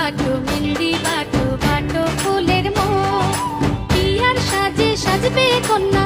বাটো মেহেন্দি বাটো বাটো ফুলের মো পিয়ার সাজে সাজবে কন্যা